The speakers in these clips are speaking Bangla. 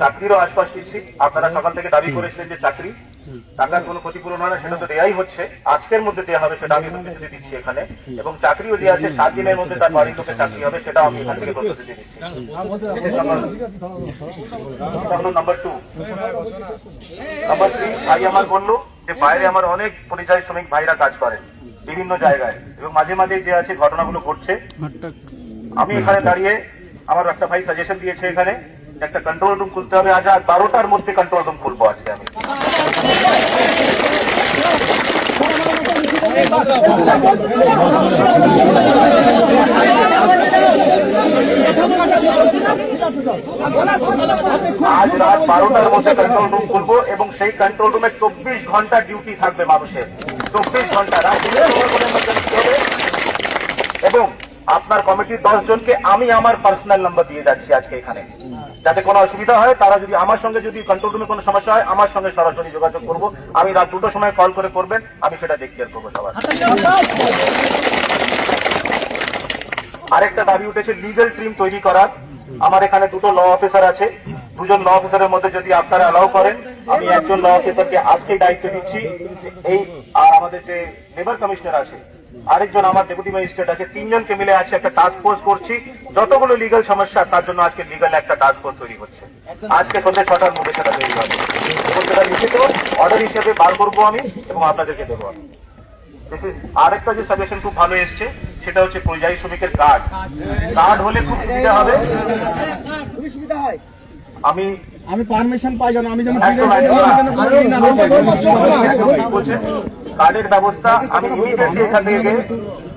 চাকরিরও আশ্বাস দিচ্ছি। আপনারা সকাল থেকে দাবি করেছিলেন যে চাকরি। টাকার কোনো ক্ষতিপূরণ হয় না সেটা তো দেয়াই হচ্ছে। আজকের মধ্যে দেওয়া হবে সেটা আমি প্রতিশ্রুতি দিচ্ছি এখানে। এবং চাকরিও দেওয়া আছে সাত দিনের মধ্যে তার বাড়ির লোকের চাকরি হবে সেটা আমি এখান থেকে প্রতিশ্রুতি দিচ্ছি। নাম্বার টু নাম্বার থ্রি ভাই আমার বলল যে বাইরে আমার অনেক পরিযায়ী শ্রমিক ভাইরা কাজ করে বিভিন্ন জায়গায়। এবং মাঝে মাঝে যে আছে ঘটনাগুলো ঘটছে। আমি এখানে দাঁড়িয়ে আমার একটা ভাই সাজেশন দিয়েছে এখানে। একটা কন্ট্রোল রুম খুলতে হবে। আজ আর বারোটার মধ্যে কন্ট্রোল রুম খুলবো আজকে আমি। আজ রাত বারোটার মধ্যে কন্ট্রোল রুম খুলবো এবং সেই কন্ট্রোল রুমে চব্বিশ ঘণ্টা ডিউটি থাকবে মানুষের। চব্বিশ ঘণ্টা। রাত। এবং আপনার কমিটির দশ জনকে আমি আমার পার্সোনাল নাম্বার দিয়ে যাচ্ছি আজকে এখানে। যাতে কোনো অসুবিধা হয়, তারা যদি আমার সঙ্গে যদি কন্ট্রোল রুমে কোনো সমস্যা হয়, আমার সঙ্গে সরাসরি যোগাযোগ করব। আমি রাত দুটোর সময় কল করে করবেন, আমি সেটা কেয়ার করব সবার। আরেকটা দাবি উঠেছে লিগেল টিম তৈরি করার। আমার এখানে দুটো ল অফিসার আছে। দুজন ল অফিসারের মধ্যে যদি আপনারা অ্যালাউ করেন, আমি একজন ল অফিসারকে আজকেই দায়িত্ব দিচ্ছি। এই আর আমাদের যে লেবার কমিশনার আছে আরেকজন আমার ডেপুটি ম্যাজিস্ট্রেট আছে তিনজনকে মিলে আছে একটা টাস্ক ফোর্স করছি। যতগুলো লিগাল সমস্যা তার জন্য আজকে লিগাল একটা টাস্ক ফোর্স তৈরি হচ্ছে। আজকে সন্ধ্যে ছটার মধ্যে সেটা তৈরি হবে। এবং সেটা লিখিত অর্ডার হিসেবে বার করব আমি এবং আপনাদেরকে দেবো আমি। আরেকটা যে সাজেশন খুব ভালো এসছে সেটা হচ্ছে পরিযায়ী শ্রমিকের কার্ড কার্ড হলে খুব সুবিধা হবে। খুবই সুবিধা হয় আমি আমি পারমিশন পাই যেন আমি যেন বলছেন। কার্ডের ব্যবস্থা আমি ইমিডিয়েটলি এখান থেকে গিয়ে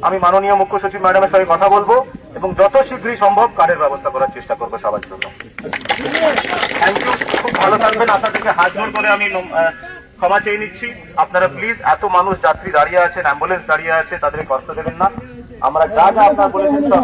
আমি মাননীয় মুখ্য সচিব ম্যাডামের সঙ্গে কথা বলব এবং যত শীঘ্রই সম্ভব কার্ডের ব্যবস্থা করার চেষ্টা করব সবার জন্য থ্যাংক ইউ খুব ভালো থাকবেন আপনার থেকে হাত জোর করে আমি ক্ষমা চেয়ে নিচ্ছি আপনারা প্লিজ এত মানুষ যাত্রী দাঁড়িয়ে আছেন অ্যাম্বুলেন্স দাঁড়িয়ে আছে তাদেরকে কষ্ট দেবেন না আমরা যা যা আপনারা বলেছেন সব